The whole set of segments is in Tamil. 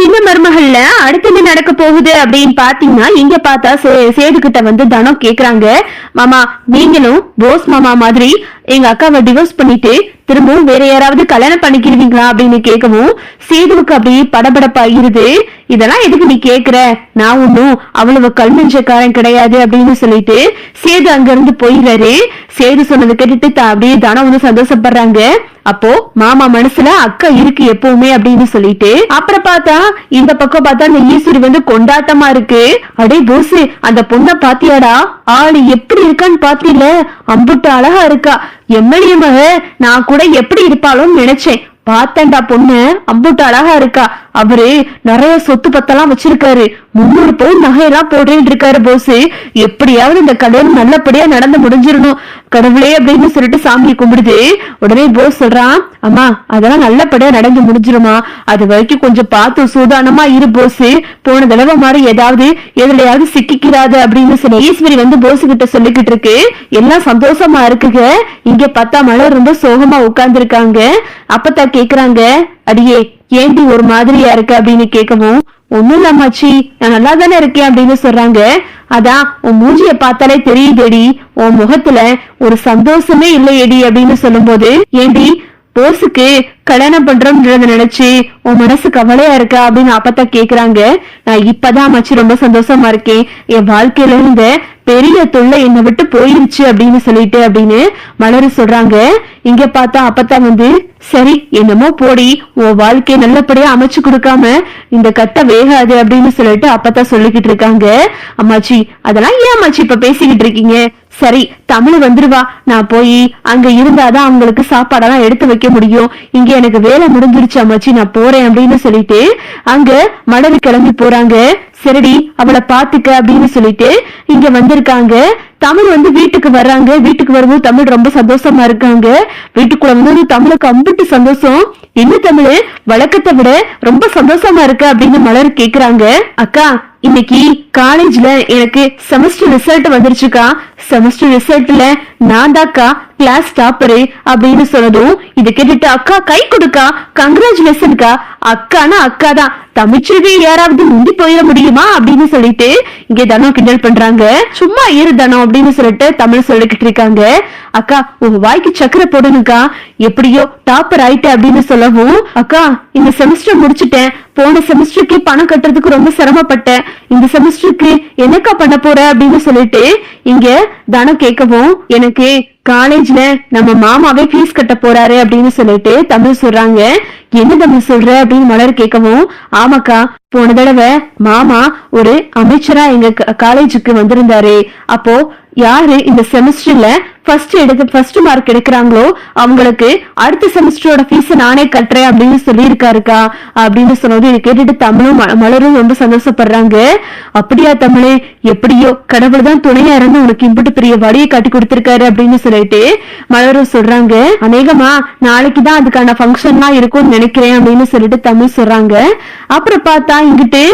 சின்ன மருமகள்ல அடுத்து என்ன நடக்க போகுது அப்படின்னு பாத்தீங்கன்னா இங்க பார்த்தா சேது கிட்ட வந்து தனம் கேக்குறாங்க. மாமா நீங்களும் போஸ் மாமா மாதிரி எங்க அக்காவை டிவோர்ஸ் பண்ணிட்டு திரும்பவும் வேற யாராவது கல்யாணம் பண்ணிக்கிடுவீங்களா அப்படின்னு கேட்கவும் சேதுவுக்கு அப்படியே படபடப்பாயிருது இதெல்லாம் எதுக்கு நீ கேக்குற நான் ஒன்னும் அவ்வளவு கல்மஞ்சக்காரன் கிடையாது அப்படின்னு சொல்லிட்டு சேது அங்க இருந்து போயிடுறாரு. சேது சொன்னதை கேட்டுட்டு அப்படியே தானம் வந்து சந்தோஷப்படுறாங்க. அப்போ மாமா மனசுல அக்கா இருக்கு எப்பவுமே அப்படின்னு சொல்லிட்டு அப்புறம் பார்த்தா இந்த பக்கம் பார்த்தா அந்த ஈஸ்வரி வந்து கொண்டாட்டமா இருக்கு. அடே போசு அந்த பொண்ணை பாத்தியாடா? ஆளு எப்படி இருக்கான்னு பாத்தியில அம்புட்டு அழகா இருக்கா. எம்எல்ஏ மக நான் கூட எப்படி இருப்பாளோன்னு நினைச்சேன். பார்த்தேன்டா பொண்ணு அம்புட்டு அழகா இருக்கா. அவரு நிறைய சொத்து பத்தெல்லாம் வச்சிருக்காரு. முன்னூறு பவுன் நகையெல்லாம் போடுறேன்னு இருக்காரு போஸ் எப்படியாவது இந்த கல்யாணம் நல்லபடியா நடந்து முடிஞ்சிடணும். கடவுளே அப்படின்னு சொல்லிட்டு சாமியை கும்பிடுது. உடனே போஸ் சொல்றான் அம்மா அதெல்லாம் நல்லபடியா நடந்து முடிஞ்சிருமா அது வரைக்கும் கொஞ்சம் பார்த்து சூதானமா இரு போஸ் போன தடவை மாதிரி ஏதாவது எதுலையாவது சிக்கிக்கிறாது அப்படின்னு சொல்லி ஈஸ்வரி வந்து போஸ் கிட்ட சொல்லிக்கிட்டு இருக்கு. எல்லாம் சந்தோஷமா இருக்குங்க. இங்க பார்த்தா மழை ரொம்ப சோகமா உட்கார்ந்து இருக்காங்க அப்பத்தா கேக்குறாங்க அடியே ஏண்டி ஒரு மாதிரியா இருக்கு அப்படின்னு கேட்கவும் ஒண்ணும் இல்லம்மாச்சி நான் நல்லா தானே இருக்கேன் அப்படின்னு சொல்றாங்க. அதான் உன் மூஞ்சிய பார்த்தாலே தெரியுதேடி. உன் முகத்துல ஒரு சந்தோஷமே இல்லையேடி அப்படின்னு சொல்லும் போது ஏண்டி போஸுக்கு கல்யாணம் பண்றோம்ன்றத நினைச்சு உன் மனசு கவலையா இருக்கா? அப்படின்னு அப்பத்தா கேக்குறாங்க. நான் இப்பதான் அம்மாச்சி ரொம்ப சந்தோஷமா இருக்கேன். என் வாழ்க்கையில இருந்த பெரிய தொல்லை என்னை விட்டு போயிருச்சு அப்படின்னு சொல்லிட்டு அப்படின்னு மலர் சொல்றாங்க. இங்க பார்த்தா அப்பத்தா வந்து சரி என்னமோ போடி உன் வாழ்க்கையை நல்லபடியா அமைச்சு கொடுக்காம இந்த கட்ட வேகாது அப்படின்னு சொல்லிட்டு அப்பத்தா சொல்லிக்கிட்டு இருக்காங்க. அம்மாச்சி அதெல்லாம் ஏன் அம்மாச்சி இப்ப பேசிக்கிட்டு இருக்கீங்க? சரி தமிழ் வந்துருவா. நான் போய் அங்க இருந்தாதான் அவங்களுக்கு சாப்பாடெல்லாம் எடுத்து வைக்க முடியும். இங்க எனக்கு வேலை முடிஞ்சிருச்சு அம்மாச்சி. நான் போறேன் அப்படின்னு சொல்லிட்டு அங்க மலர் கிளம்பி போறாங்க. சரிடி அவளை பாத்துக்க அப்படின்னு சொல்லிட்டு இங்க வந்திருக்காங்க. தமிழ் வந்து வீட்டுக்கு வர்றாங்க. வீட்டுக்கு வரும்போது தமிழ் ரொம்ப சந்தோஷமா இருக்காங்க. வீட்டுக்குள்ள வந்து தமிழுக்கு அம்பிட்டு சந்தோஷம். என்ன தமிழ்? வழக்கத்தை விட ரொம்ப சந்தோஷமா இருக்கு அப்படின்னு மலர் கேக்குறாங்க. அக்கா இன்னைக்கு காலேஜ்ல எனக்கு செமஸ்டர் ரிசல்ட் வந்துருச்சுக்கா. செமஸ்டர் ரிசல்ட்ல நான் தாக்கா கிளாஸ் டாப்பரு அப்படின்னு சொன்னதும் இது கேட்டுட்டு அக்கா கை கொடுக்கா. கங்க்ராச்சுலேஷன்க்கா அக்கானா அக்கா தான் தமிழ்ச்செல்வி யாராவது முந்தி போயிட முடியுமா அப்படின்னு சொல்லிட்டு இங்க தனம் கிண்டல் பண்றாங்க. சும்மா இரு தனம் அப்படின்னு சொல்லிட்டு தமிழ் சொல்லிக்கிட்டு இருக்காங்க. அக்கா உங்க வாய்க்கு சக்கரை போடணுக்கா எப்படியோ டாப்பர் ஆயிட்ட அப்படின்னு சொல்லவும் அக்கா இந்த செமஸ்டர் முடிச்சிட்டேன். போன செமஸ்டருக்கு பணம் கட்டுறதுக்கு ரொம்ப சிரமப்பட்டேன். இந்த செமஸ்டருக்கு என்னக்கா பண்ண போற? அப்படின்னு சொல்லிட்டு இங்க தனம் கேட்கவும் எனக்கு காலேஜ்ல நம்ம மாமாவே ஃபீஸ் கட்ட போறாரு அப்படின்னு சொல்லிட்டு தமிழ் சொல்றாங்க. என்ன தமிழ் சொல்ற அப்படின்னு மலர் கேட்கவும் ஆமாக்கா போன தடவை மாமா ஒரு அமைச்சரா எங்க க- காலேஜுக்கு வந்திருந்தாரு. அப்போ யாரு இந்த செமஸ்டர்ல ஃபர்ஸ்ட் எடுக்க ஃபர்ஸ்ட் மார்க் எடுக்கிறாங்களோ அவங்களுக்கு அடுத்த செமஸ்டரோட ஃபீஸ் நானே கட்டுறேன் அப்படின்னு சொல்லியிருக்காருக்கா அப்படின்னு சொன்னது இதை கேட்டுட்டு தமிழும் மலரும் ரொம்ப சந்தோஷப்படுறாங்க. அப்படியா தமிழே எப்படியோ கடவுள் தான் துணையா இருந்து உனக்கு இம்பிட்டு பெரிய வழியை காட்டி கொடுத்திருக்காரு அப்படின்னு சொல்லிட்டு மலரும் சொல்றாங்க. அநேகமா நாளைக்கு தான் அதுக்கான ஃபங்க்ஷன்லாம் இருக்கும்னு நினைக்கிறேன் அப்படின்னு சொல்லிட்டு தமிழ் சொல்றாங்க. அப்புறம் பார்த்தா இங்கிட்டு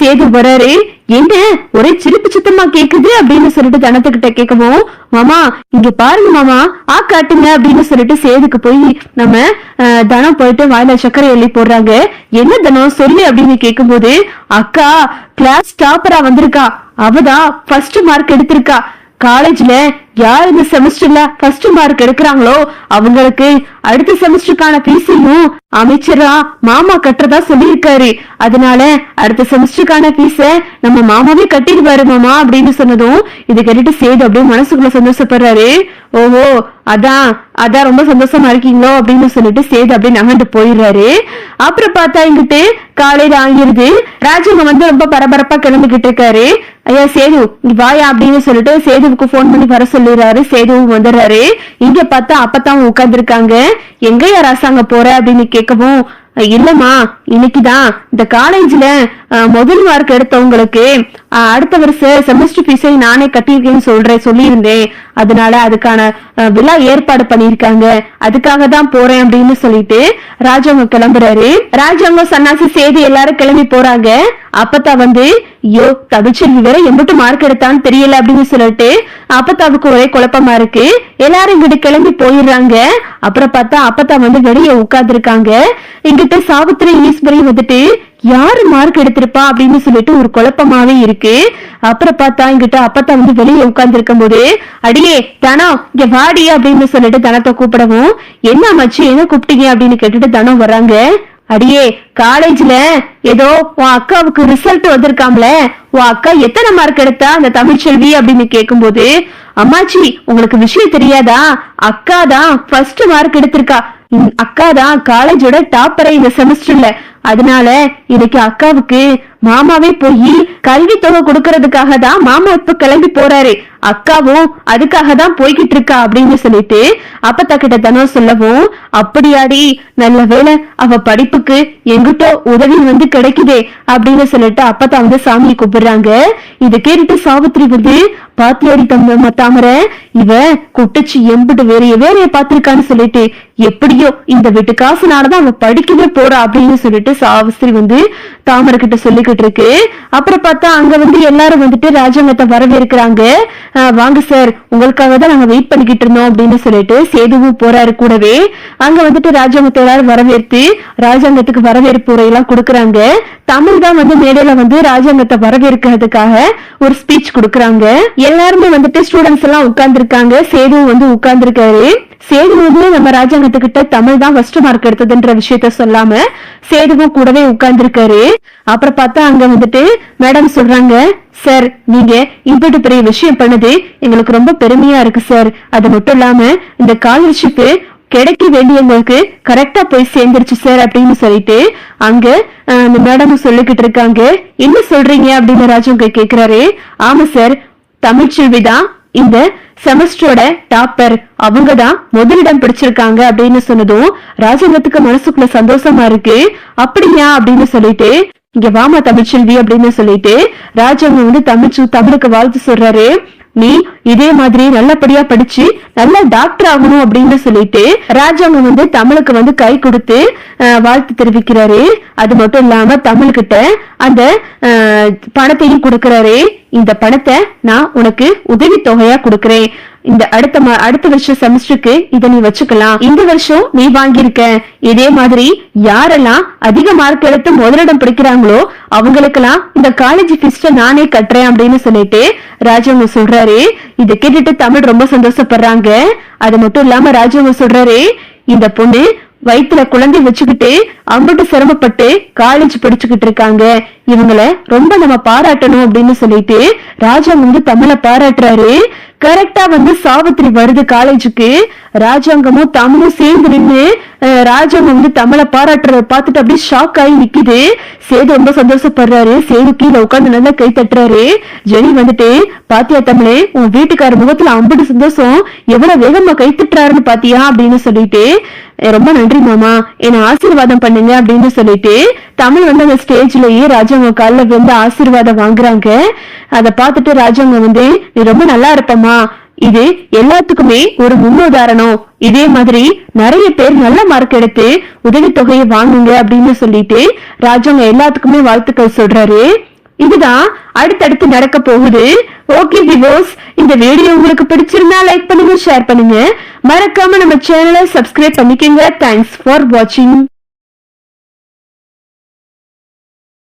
சேது வராரு என்ன ஒரே சிரிப்பு சித்தமா கேக்குது அப்படின்னு சொல்லிட்டு தனத்துக்கிட்ட கேட்கவும் மாமா இங்க பாருங்க மாமா ஆ காட்டுங்க அப்படின்னு சொல்லிட்டு சேதுக்கு போய் நம்ம அஹ், தனம் போயிட்டு வாயில சக்கரை எள்ளி போடுறாங்க. என்ன தனம்? சொல்லு அப்படின்னு கேட்கும்போது அக்கா கிளாஸ் டாப்பரா வந்திருக்கா. அவதான் ஃபர்ஸ்ட் மார்க் எடுத்திருக்கா. காலேஜ்ல யார் இந்த செமஸ்டர்ல ஃபர்ஸ்ட் மார்க் எடுக்கிறாங்களோ அவங்களுக்கு அடுத்த செமஸ்டருக்கான ஃபீஸையும் அமைச்சரா மாமா கட்டுறதா சொல்லியிருக்காரு. அதனால அடுத்த செமஸ்டருக்கான ஃபீஸ நம்ம மாமாவே கட்டிடுவாரு மாமா அப்படின்னு சொன்னதும் இது கேட்டுட்டு சேது அப்படியே மனசுக்குள்ள சந்தோஷப்படுறாரு. ஓஹோ அதான் அதான் ரொம்ப சந்தோஷமா இருக்கீங்களோ அப்படின்னு சொல்லிட்டு சேது அப்படியே நகர்ந்து போயிடுறாரு. அப்புறம் பார்த்தா இங்கிட்டு காலையில ஆகிருது ராஜுங்க வந்து ரொம்ப பரபரப்பா கிளம்பிக்கிட்டு இருக்காரு. ஐயா சேது நீ வாயா அப்படின்னு சொல்லிட்டு சேதுவுக்கு போன் பண்ணி வர சொல்லிடுறாரு. சேதுவும் வந்துடுறாரு. இங்க பார்த்தா அப்பதான் உட்கார்ந்துருக்காங்க. எங்கயா ராசாங்க போற அப்படின்னு கேட்கவும் இல்லம்மா இன்னைக்குதான். இந்த காலேஜ்ல முதல் மார்க் எடுத்தவங்களுக்கு அடுத்த வருஷம் செமஸ்டர் ஃபீஸை நானே கட்டியிருக்கேன்னு சொல்றேன் சொல்லியிருந்தேன். அதனால அதுக்கான விழா ஏற்பாடு பண்ணிருக்காங்க அதுக்காக தான் போறேன் அப்படின்னு சொல்லிட்டு ராஜாங்க கிளம்புறாரு. ராஜாங்க சன்னாசி சேது எல்லாரும் கிளம்பி போறாங்க. அப்பத்தான் வந்து ஐயோ தமிழ்ச்செல்வி வேற எம்பிட்டு மார்க் எடுத்தான்னு தெரியல அப்படின்னு சொல்லிட்டு அப்பத்தாவுக்கு ஒரே குழப்பமா இருக்கு. எல்லாரும் இங்கிட்டு கிளம்பி போயிடுறாங்க. அப்புறம் பார்த்தா அப்பத்தா வந்து வெளியே உட்கார்ந்துருக்காங்க. இங்கிட்ட சாவித்திரி ஈஸ்வரி வந்துட்டு யாரு மார்க் எடுத்திருப்பா? அப்படின்னு சொல்லிட்டு ஒரு குழப்பமாவே இருக்கு. அப்புறம் பார்த்தா இங்கிட்ட அப்பத்தா வந்து வெளியே உட்கார்ந்து இருக்கும் போது அடியே தனம் இங்க வாடி அப்படின்னு சொல்லிட்டு தனத்தை கூப்பிடவும் என்ன மச்சு எங்க கூப்பிட்டீங்க? அப்படின்னு கேட்டுட்டு தனம் வர்றாங்க. அடியே காலேஜ்ல ஏதோ உன் அக்காவுக்கு ரிசல்ட் வந்திருக்காம்ல. உன் அக்கா எத்தனை மார்க் எடுத்தா அந்த தமிழ்ச்செல்வி அப்படின்னு கேக்கும்போது அம்மாச்சி உங்களுக்கு விஷயம் தெரியாதா? அக்கா தான் ஃபர்ஸ்ட் மார்க் எடுத்திருக்கா. அக்கா தான் காலேஜோட டாப்பரை இந்த செமஸ்டர்ல அதனால இன்னைக்கு அக்காவுக்கு மாமாவே போய் கல்வி தொகை கொடுக்கறதுக்காக தான் மாமா இப்ப கிளம்பி போறாரு. அக்காவும் அதுக்காக தான் போய்கிட்டு இருக்கா அப்படின்னு சொல்லிட்டு அப்பத்தா கிட்ட தனம் சொல்லவும் அப்படியாடி நல்ல வேளை அவ படிப்புக்கு எங்கிட்ட உதவி வந்து கிடைக்குதே அப்படின்னு சொல்லிட்டு அப்பத்தா வந்து சாமி கூப்பிடுறாங்க. இத கேட்டுட்டு சாவித்திரி வந்து பாத்தியாடி தம்ப தாமரை இவ குட்டச்சி எம்பிட்டு வேறைய பாத்திருக்கான்னு சொல்லிட்டு எப்படியோ இந்த வீட்டு காசுனாலதான் அவ படிக்கவே போறா அப்படின்னு சொல்லிட்டு சாவித்திரி வந்து தாமரை கிட்ட சொல்லிக்கிட்டு இருக்கு. அப்புறம் பார்த்தா அங்க வந்து எல்லாரும் வந்துட்டு ராஜாங்கத்தை வரவேற்கிறாங்க. வாங்க சார் உங்களுக்காக தான் நாங்க வெயிட் பண்ணிக்கிட்டு இருந்தோம் அப்படின்னு சொல்லிட்டு சேதுவும் போறாரு கூடவே. அங்க வந்துட்டு ராஜாங்கத்தை எல்லாரும் வரவேற்று ராஜாங்கத்துக்கு வரவேற்பு உரையெல்லாம் கொடுக்குறாங்க. தமிழ் தான் வந்து மேடையில வந்து ராஜாங்கத்தை வரவேற்கிறதுக்காக ஒரு ஸ்பீச் கொடுக்குறாங்க. எல்லாருமே வந்துட்டு ஸ்டூடெண்ட்ஸ் எல்லாம் உட்கார்ந்துருக்காங்க. சேதுவும் வந்து உட்கார்ந்துருக்காரு. சேது வந்து நம்ம ராஜாங்கத்துக்கிட்ட தமிழ் தான் ஃபர்ஸ்ட் மார்க் எடுத்ததுன்ற விஷயத்த சொல்லாம சேதுவ சேதுவும் கூடவே உட்கார்ந்துருக்காரு. அப்புறம் பார்த்தா அங்க வந்துட்டு மேடம் சொல்றாங்க சார் நீங்க இம்பட்டு பெரிய விஷயம் பண்ணது எங்களுக்கு ரொம்ப பெருமையா இருக்கு சார் அது மட்டும் இல்லாம இந்த காலர்ஷிப்பு கிடைக்க வேண்டியவங்களுக்கு கரெக்டா போய் சேர்ந்துருச்சு சார் அப்படின்னு சொல்லிட்டு அங்க அந்த மேடம் சொல்லிக்கிட்டு இருக்காங்க. என்ன சொல்றீங்க? அப்படின்னு ராஜு கேக்குறாரு. ஆமா சார் தமிழ்ச்செல்வி தான் இந்த செமஸ்டரோட டாப்பர் அவங்க தான் முதலிடம் பிடிச்சிருக்காங்க அப்படின்னு சொன்னதும் ராஜாங்கத்துக்கு மனசுக்குள்ள சந்தோஷமா இருக்கு. அப்படியா? அப்படின்னு சொல்லிட்டு இங்க வாமா தமிழ்ச்செல்வி அப்படின்னு சொல்லிட்டு ராஜாங்க வந்து தமிழ் தமிழுக்கு வாழ்த்து சொல்றாரு. நீ இதே மாதிரி நல்லபடியா படிச்சு நல்ல டாக்டர் ஆகணும் அப்படின்னு சொல்லிட்டு ராஜாங்க வந்து தமிழுக்கு வந்து கை கொடுத்து வாழ்த்து தெரிவிக்கிறாரு. அது மட்டும் இல்லாம தமிழ்கிட்ட அந்த பணத்தையும் கொடுக்கிறாரு. இந்த பணத்தை நான் உனக்கு உதவி தொகையா கொடுக்கறேன். இந்த அடுத்த மா- அடுத்த வருஷம் செமஸ்டருக்கு இதை நீ வச்சுக்கலாம். இந்த வருஷம் நீ வாங்கியிருக்க. இதே மாதிரி யாரெல்லாம் அதிக மார்க் எடுத்து முதலிடம் பிடிக்கிறாங்களோ அவங்களுக்கெல்லாம் இந்த காலேஜ் ஃபீஸ்ட நானே கட்டுறேன் அப்படின்னு சொல்லிட்டு ராஜவங்க சொல்றாரு. இதை கேட்டுட்டு தமிழ் ரொம்ப சந்தோஷப்படுறாங்க. அது மட்டும் இல்லாம ராஜவங்க சொல்றாரு இந்த பொண்ணு வயித்துல குழந்தை வச்சுக்கிட்டு அம்பட்டு சிரமப்பட்டு காலேஜ் படிச்சுக்கிட்டு இருக்காங்க. இவங்கள ரொம்ப நம்ம பாராட்டணும் அப்படின்னு சொல்லிட்டு ராஜா வந்து தமிழ பாராட்டுறாரு. கரெக்டா வந்து சாவித்திரி வருது காலேஜுக்கு. ராஜாங்கமும் தமிழும் சேர்ந்து நின்று ராஜம் ராஜாங்க வந்து தமிழ பாராட்டுறத பார்த்துட்டு அப்படியே ஷாக் ஆகி நிக்குது. சேது ரொம்ப சந்தோஷப்படுறாரு. சேது கீழே உட்கார்ந்து நல்லா கை தட்டுறாரு. ஜெனி வந்துட்டு பாத்தியா தமிழே உன் வீட்டுக்கார முகத்துல அம்பட்டு சந்தோஷம். எவ்வளவு வேகமா கை தட்டுறாருன்னு பாத்தியா? அப்படின்னு சொல்லிட்டு ரொம்ப நன்றி மாமா. என்ன ஆசீர்வாதம் பண்ணுங்க அப்படின்னு சொல்லிட்டு தமிழ் வந்து அந்த ஸ்டேஜ்லயே ராஜா ராஜாங்க கால வந்து ஆசீர்வாதம் வாங்குறாங்க. அத பார்த்துட்டு ராஜாங்க வந்து நீ ரொம்ப நல்லா இருப்பமா இது எல்லாத்துக்குமே ஒரு முன்னுதாரணம். இதே மாதிரி நிறைய பேர் நல்ல மார்க் எடுத்து உதவி தொகையை வாங்குங்க அப்படின்னு சொல்லிட்டு ராஜாங்க எல்லாத்துக்குமே வாழ்த்துக்கள் சொல்றாரு. இதுதான் அடுத்தடுத்து நடக்க போகுது. ஓகே விவோஸ் இந்த வீடியோ உங்களுக்கு பிடிச்சிருந்தா லைக் பண்ணுங்க ஷேர் பண்ணுங்க. மறக்காம நம்ம சேனலை சப்ஸ்கிரைப் பண்ணிக்கோங்க. தேங்க்ஸ் ஃபார் வாட்சிங்